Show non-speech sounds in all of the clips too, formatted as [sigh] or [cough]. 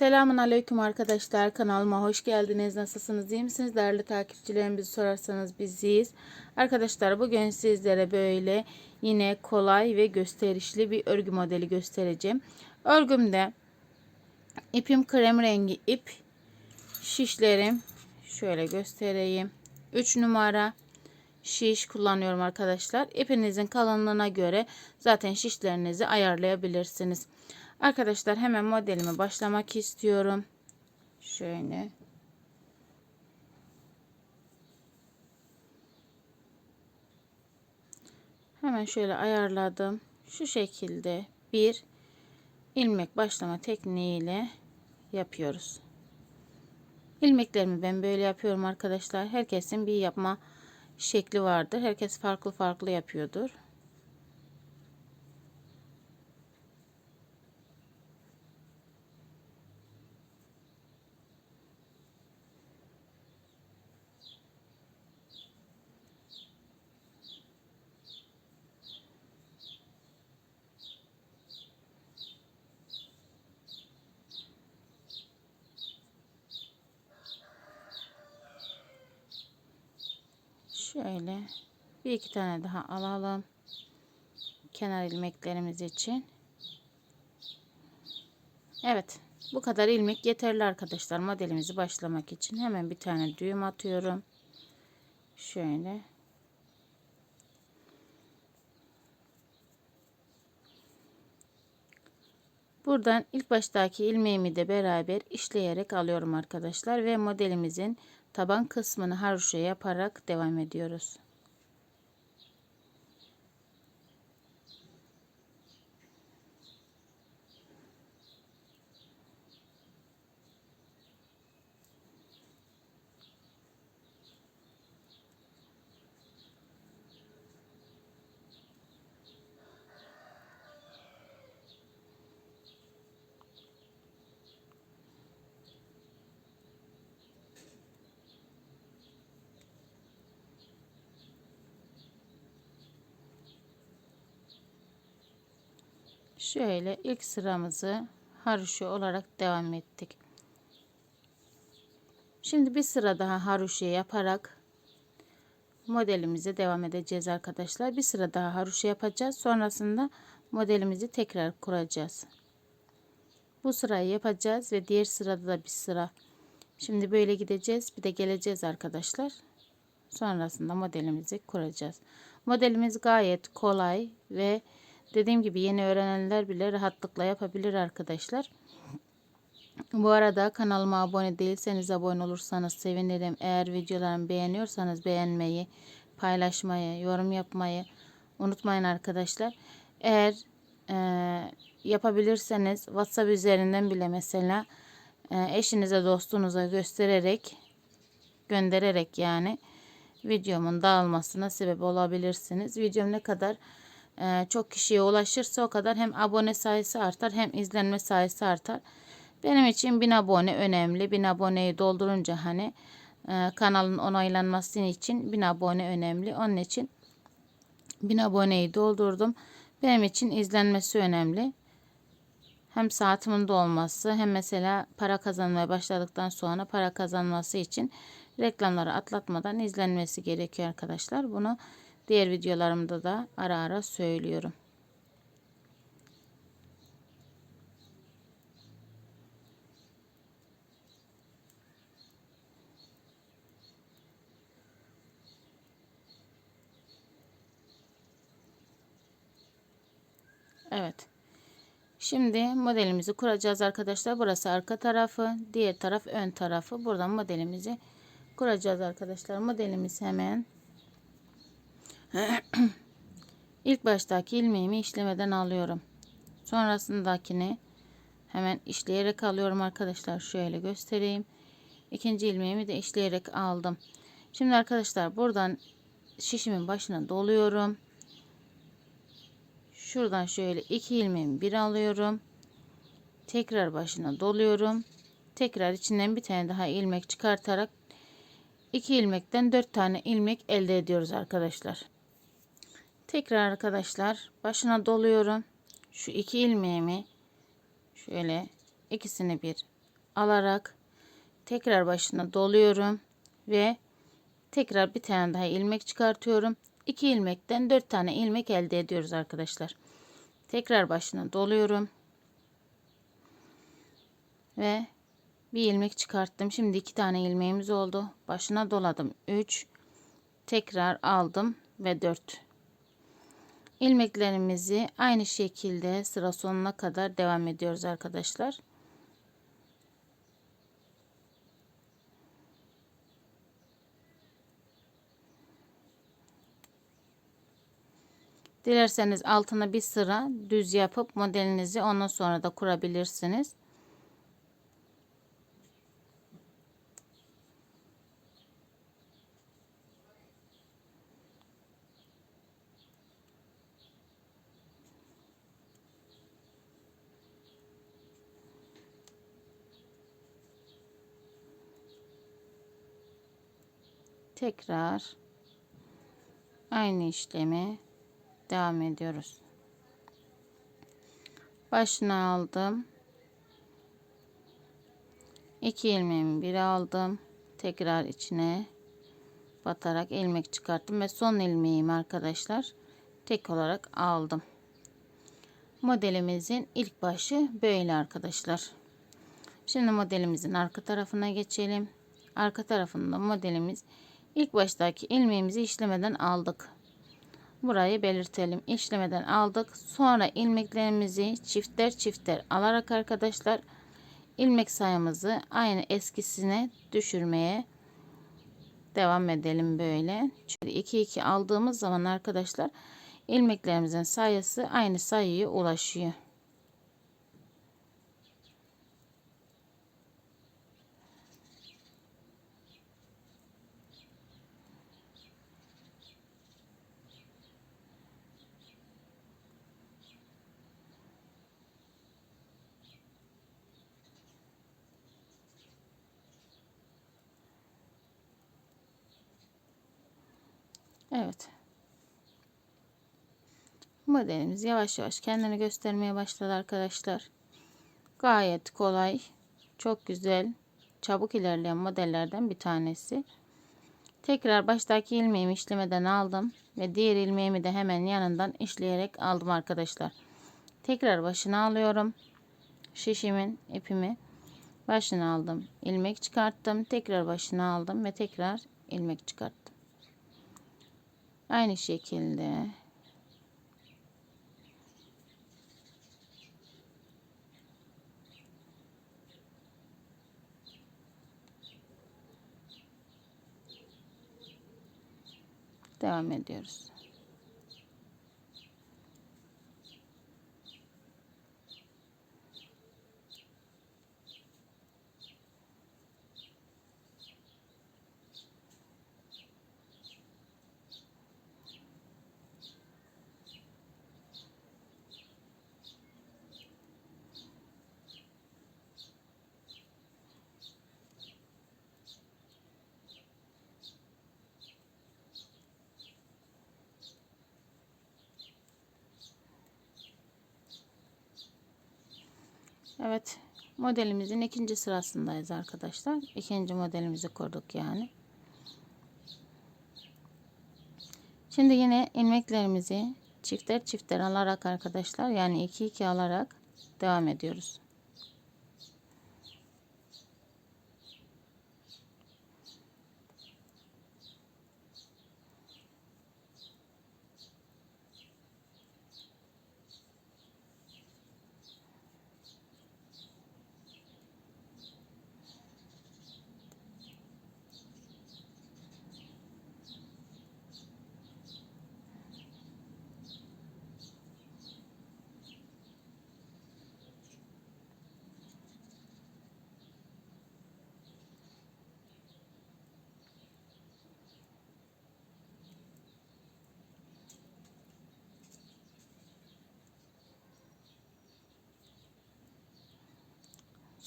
Selamun Aleyküm arkadaşlar. Kanalıma hoş geldiniz. Nasılsınız? İyi misiniz? Değerli takipçilerim bizi sorarsanız biziz. Arkadaşlar bugün sizlere böyle yine kolay ve gösterişli bir örgü modeli göstereceğim. Örgümde ipim krem rengi ip. Şişlerim şöyle göstereyim. 3 numara şiş kullanıyorum arkadaşlar. İpinizin kalınlığına göre zaten şişlerinizi ayarlayabilirsiniz. Arkadaşlar hemen modelime başlamak istiyorum. Şöyle. Hemen şöyle ayarladım. Şu şekilde bir ilmek başlama tekniğiyle yapıyoruz. İlmeklerimi ben böyle yapıyorum arkadaşlar. Herkesin bir yapma şekli vardır. Herkes farklı farklı yapıyordur. Şöyle bir iki tane daha alalım. Kenar ilmeklerimiz için. Evet. Bu kadar ilmek yeterli arkadaşlar modelimizi başlamak için. Hemen bir tane düğüm atıyorum. Şöyle. Buradan ilk baştaki ilmeğimi de beraber işleyerek alıyorum arkadaşlar ve modelimizin taban kısmını haroşa yaparak devam ediyoruz. Şöyle ilk sıramızı haroşa olarak devam ettik. Şimdi bir sıra daha haroşa yaparak modelimize devam edeceğiz arkadaşlar. Bir sıra daha haroşa yapacağız. Sonrasında modelimizi tekrar kuracağız. Bu sırayı yapacağız ve diğer sırada da bir sıra. Şimdi böyle gideceğiz. Bir de geleceğiz arkadaşlar. Sonrasında modelimizi kuracağız. Modelimiz gayet kolay ve Dediğim gibi yeni öğrenenler bile rahatlıkla yapabilir arkadaşlar. Bu arada kanalıma abone değilseniz abone olursanız sevinirim. Eğer videolarımı beğeniyorsanız beğenmeyi, paylaşmayı, yorum yapmayı unutmayın arkadaşlar. Eğer e, yapabilirseniz WhatsApp üzerinden bile mesela e, eşinize dostunuza göstererek göndererek yani videomun dağılmasına sebep olabilirsiniz. Videom ne kadar çok kişiye ulaşırsa o kadar hem abone sayısı artar hem izlenme sayısı artar. Benim için 1000 abone önemli. 1000 aboneyi doldurunca hani e, kanalın onaylanması için 1000 abone önemli. Onun için 1000 aboneyi doldurdum. Benim için izlenmesi önemli. Hem saatimin dolması hem mesela para kazanmaya başladıktan sonra para kazanması için reklamları atlatmadan izlenmesi gerekiyor arkadaşlar. Bunu Diğer videolarımda da ara ara söylüyorum. Evet. Şimdi modelimizi kuracağız arkadaşlar. Burası arka tarafı, diğer taraf ön tarafı. Buradan modelimizi kuracağız arkadaşlar. Modelimiz hemen [clears throat] İlk baştaki ilmeğimi işlemeden alıyorum. Sonrasındakini hemen işleyerek alıyorum arkadaşlar. Şöyle göstereyim. İkinci ilmeğimi de işleyerek aldım. Şimdi arkadaşlar buradan şişimin başına doluyorum. Şuradan şöyle iki ilmeğimi bir alıyorum. Tekrar başına doluyorum. Tekrar içinden bir tane daha ilmek çıkartarak iki ilmekten dört tane ilmek elde ediyoruz arkadaşlar. Tekrar arkadaşlar başına doluyorum. Şu iki ilmeğimi şöyle ikisini bir alarak tekrar başına doluyorum ve tekrar bir tane daha ilmek çıkartıyorum. 2 ilmekten 4 tane ilmek elde ediyoruz arkadaşlar. Tekrar başına doluyorum. Ve bir ilmek çıkarttım. Şimdi iki tane ilmeğimiz oldu. Başına doladım. 3 tekrar aldım ve 4 ilmeklerimizi aynı şekilde sıra sonuna kadar devam ediyoruz arkadaşlar. Dilerseniz altına bir sıra düz yapıp modelinizi ondan sonra da kurabilirsiniz. Tekrar aynı işlemi devam ediyoruz. Başına aldım. 2 ilmeğimi bir aldım. Tekrar içine batarak ilmek çıkarttım ve son ilmeğimi arkadaşlar tek olarak aldım. Modelimizin ilk başı böyle arkadaşlar. Şimdi modelimizin arka tarafına geçelim. Arka tarafında modelimiz ilk baştaki ilmeğimizi işlemeden aldık burayı belirtelim. İşlemeden aldık. Sonra ilmeklerimizi çifter çifter alarak arkadaşlar ilmek sayımızı aynı eskisine düşürmeye devam edelim böyle. Şöyle 2 2 aldığımız zaman arkadaşlar ilmeklerimizin sayısı aynı sayıya ulaşıyor. Evet. Modelimiz yavaş yavaş kendini göstermeye başladı arkadaşlar. Gayet kolay, çok güzel, çabuk ilerleyen modellerden bir tanesi. Tekrar baştaki ilmeğimi işlemeden aldım ve diğer ilmeğimi de hemen yanından işleyerek aldım arkadaşlar. Tekrar başına alıyorum. Şişimin ipimi başına aldım. ilmek çıkarttım. Tekrar başına aldım ve tekrar ilmek çıkarttım. Aynı şekilde devam ediyoruz. Evet modelimizin ikinci sırasındayız arkadaşlar. İkinci modelimizi kurduk yani. Şimdi yine ilmeklerimizi çifter çifter alarak arkadaşlar yani 2 2 alarak devam ediyoruz.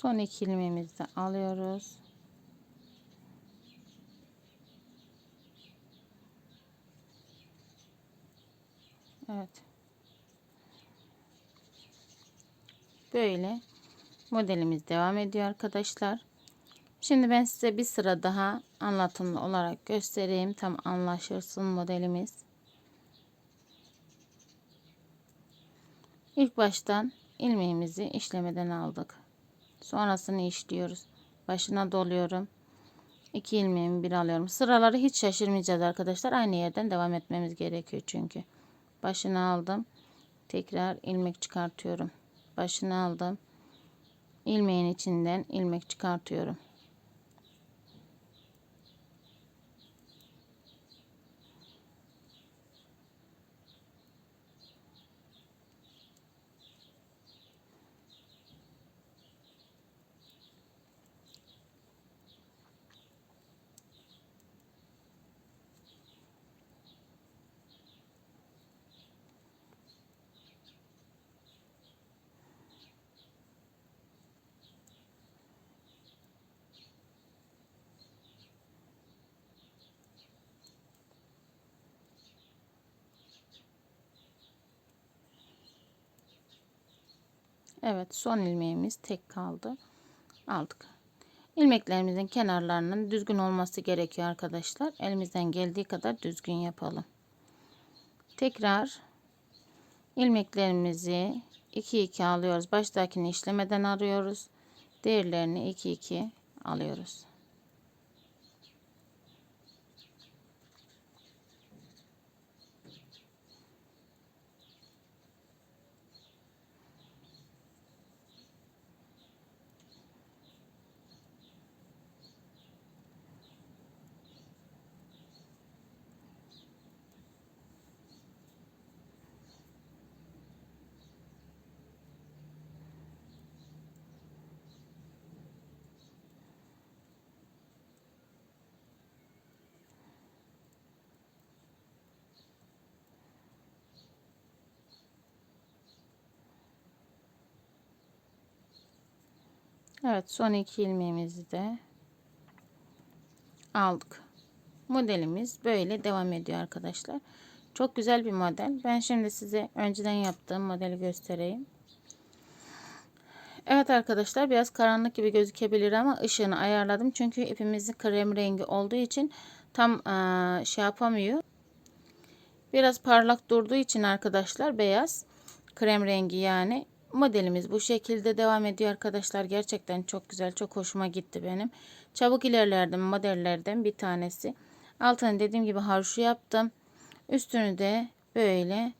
Son iki ilmeğimizi alıyoruz. Evet. Böyle Modelimiz devam ediyor arkadaşlar. Şimdi ben size bir sıra daha anlatımlı olarak göstereyim. Tam anlaşılsın modelimiz. İlk baştan ilmeğimizi işlemeden aldık. Sonrasını işliyoruz. Başına doluyorum. 2 ilmeğimi bir alıyorum. Sıraları hiç şaşırmayacağız arkadaşlar. Aynı yerden devam etmemiz gerekiyor çünkü. Başına aldım. Tekrar ilmek çıkartıyorum. Başına aldım. ilmeğin içinden ilmek çıkartıyorum. Evet son ilmeğimiz tek kaldı. Aldık. İlmeklerimizin kenarlarının düzgün olması gerekiyor arkadaşlar. Elimizden geldiği kadar düzgün yapalım. Tekrar ilmeklerimizi 2 2 alıyoruz. Baştakini işlemeden arıyoruz. Diğerlerini 2 2 alıyoruz. Evet son iki ilmeğimizi de aldık. Modelimiz böyle devam ediyor arkadaşlar. Çok güzel bir model. Ben şimdi size önceden yaptığım modeli göstereyim. Evet arkadaşlar biraz karanlık gibi gözükebilir ama ışığını ayarladım. Çünkü ipimizin krem rengi olduğu için tam e, şey yapamıyor. Biraz parlak durduğu için arkadaşlar beyaz krem rengi yani modelimiz bu şekilde devam ediyor arkadaşlar. Gerçekten çok güzel. Çok hoşuma gitti benim. Çabuk ilerlerdim modellerden bir tanesi. Altını dediğim gibi haroşu yaptım. Üstünü de böyle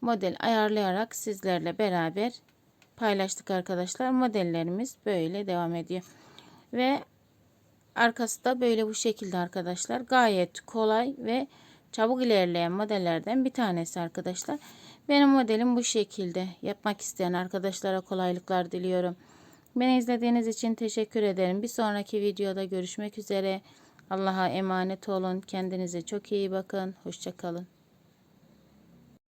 model ayarlayarak sizlerle beraber paylaştık arkadaşlar. Modellerimiz böyle devam ediyor. Ve arkası da böyle bu şekilde arkadaşlar. Gayet kolay ve çabuk ilerleyen modellerden bir tanesi arkadaşlar. Benim modelim bu şekilde. Yapmak isteyen arkadaşlara kolaylıklar diliyorum. Beni izlediğiniz için teşekkür ederim. Bir sonraki videoda görüşmek üzere. Allah'a emanet olun. Kendinize çok iyi bakın. Hoşçakalın.